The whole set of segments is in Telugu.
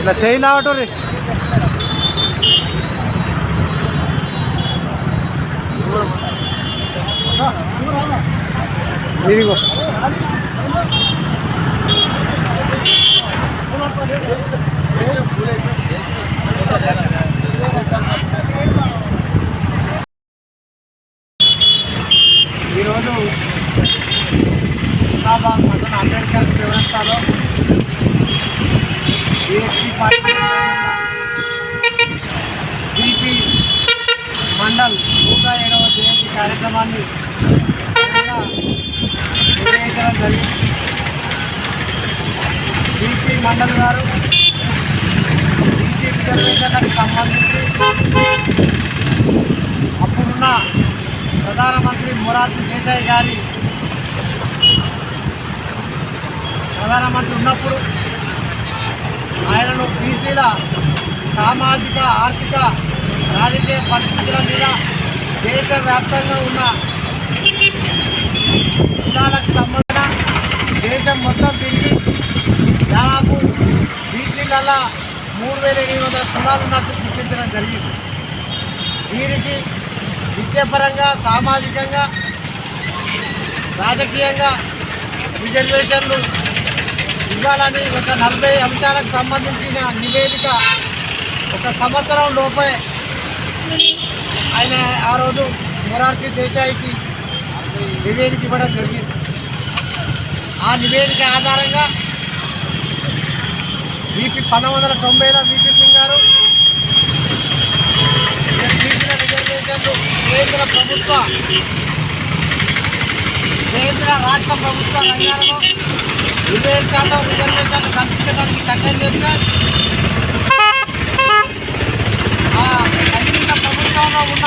ఇలా చేయి లావటం రీ. ఇదిగో. ఈరోజు హుస్నాబాద్ పట్టణ అంబేద్కర్ వ్యవస్థలో బీపీ మండల్ నూట ఏడవ జయంతి కార్యక్రమాన్ని నిర్వహించడం జరిగింది బీపీ మండల్ గారు బీసీ రిజర్వేషన్లకు సంబంధించి అప్పుడున్న ప్రధానమంత్రి మొరార్జీ దేశాయ్ గారి ప్రధానమంత్రి ఉన్నప్పుడు ఆయనను బీసీల సామాజిక ఆర్థిక రాజకీయ పరిస్థితుల మీద దేశవ్యాప్తంగా ఉన్న కులాలకు సంబంధన దేశం మొత్తం తిరిగి దాదాపు బీసీల మూడు వేల ఎనిమిది వందల కులాలు ఉన్నట్టు గుర్తించడం జరిగింది. వీరికి విద్యాపరంగా సామాజికంగా రాజకీయంగా రిజర్వేషన్లు ఇవ్వాలని ఒక నలభై అంశాలకు సంబంధించిన నివేదిక ఒక సంవత్సరం లోపే ఆయన ఆ రోజు మొరార్జీ దేశాయికి నివేదిక ఇవ్వడం జరిగింది. ఆ నివేదిక ఆధారంగా బీపీ పంతొమ్మిది వందల తొంభైలో బీపీ సింగ్ గారు బీసీల రిజర్వేషన్లు కేంద్ర ప్రభుత్వ కేంద్ర రాష్ట్ర ప్రభుత్వ రంగాలలో ఇరవై ఏడు శాతం కల్పించడానికి చట్టం చేసిన ఆ ప్రభుత్వంలో ఉన్న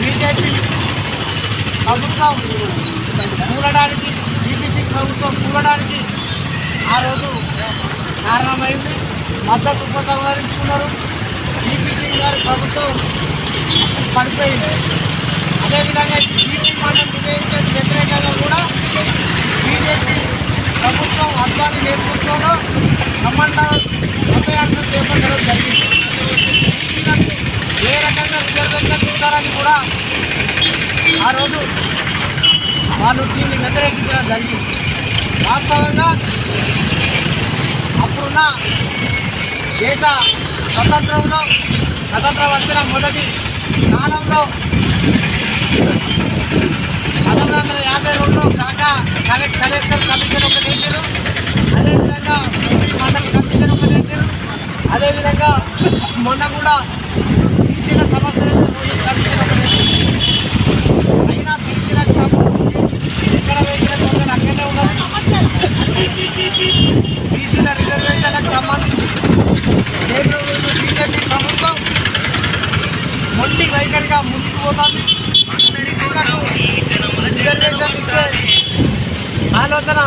బీజేపీ ప్రభుత్వం కూలడానికి బీపీసీ ప్రభుత్వం కూలడానికి ఆ రోజు కారణమైంది. మద్దతు ఉపసంహరించుకున్నారు బీపీసీ గారి ప్రభుత్వం పడిపోయింది. అదేవిధంగా బీపీ మండలం వ్యతిరేకంగా కూడా బీజేపీ ప్రభుత్వం అద్వాని నేతృత్వంలో బ్రహ్మాండ రథయాత్ర చేపట్టడం జరిగింది. ఏ రకంగా రిజర్వేషన్ ఇస్తారని కూడా ఆ రోజు వాళ్ళు దీన్ని వ్యతిరేకించడం జరిగింది. వాస్తవంగా అప్పుడున్న దేశ స్వతంత్రంలో స్వతంత్రం వచ్చిన మొదటి కాలంలో పంతొమ్మిది వందల యాభై రెండులో కాకా కలెక్ట్ కలెక్టర్ కమిషన్ ఒకటి వేసారు అదేవిధంగా మండల కమిషన్ ఒకటి వేసారు అదేవిధంగా మొన్న కూడా బీసీల సమస్య కమిషన్ ఒకటి వేసారు అయినా బీసీలకు సంబంధించి ఎక్కడ వేసిన దొంగలు అక్కడే ఉన్నారు బీసీల రిజర్వేషన్లకు సంబంధించి కేంద్ర బీజేపీ ప్రభుత్వం మొండి వైఖరిగా ముందుకు పోతుంది. రిజర్వేషన్ ఇచ్చే ఆలోచన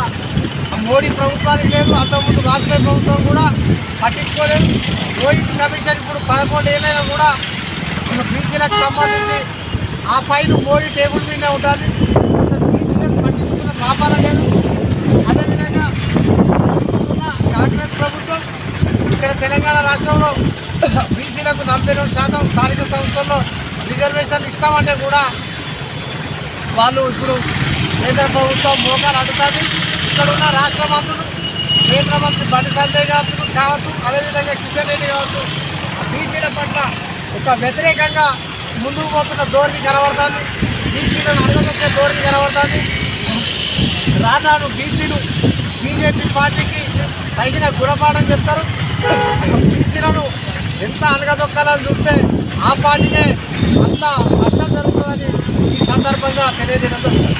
మోడీ ప్రభుత్వానికి లేదు అంతకుముందు వాజ్పేయి ప్రభుత్వం కూడా పట్టించుకోలేదు. రోహిత్ కమిషన్ ఇప్పుడు పదకొండు ఏళ్ళైనా కూడా మన బీసీలకు సంబంధించి ఆ ఫైల్ మోడీ టేబుల్ మీదనే ఉంటుంది అసలు బీసీలకు పట్టించుకున్న పాపాల లేదు. అదేవిధంగా ఉన్న కాంగ్రెస్ ప్రభుత్వం ఇక్కడ తెలంగాణ రాష్ట్రంలో బీసీలకు నలభై రెండు శాతం స్థానిక సంస్థల్లో రిజర్వేషన్ ఇస్తామంటే కూడా వాళ్ళు ఇప్పుడు కేంద్ర ప్రభుత్వం మోకాలు అడుగుతుంది ఇక్కడ ఉన్న రాష్ట్ర మంత్రులు కేంద్ర మంత్రి బండి సంజయ్ కావచ్చు కావచ్చు అదేవిధంగా కిషన్ రెడ్డి కావచ్చు బీసీల పట్ల ఒక వ్యతిరేకంగా ముందుకు పోతున్న ధోరణి కనబడుతుంది. బీసీలను అడగదొక్కే ధోరణి కనబడుతుంది. రానాడు బీసీలు బీజేపీ పార్టీకి తగిన గుణపాఠం చెప్తారు. బీసీలను ఎంత అనగదొక్కాలని చూస్తే ఆ పార్టీనే అంత నష్టం జరుగుతుందని ఈ సందర్భంగా తెలియజేయడం జరుగుతుంది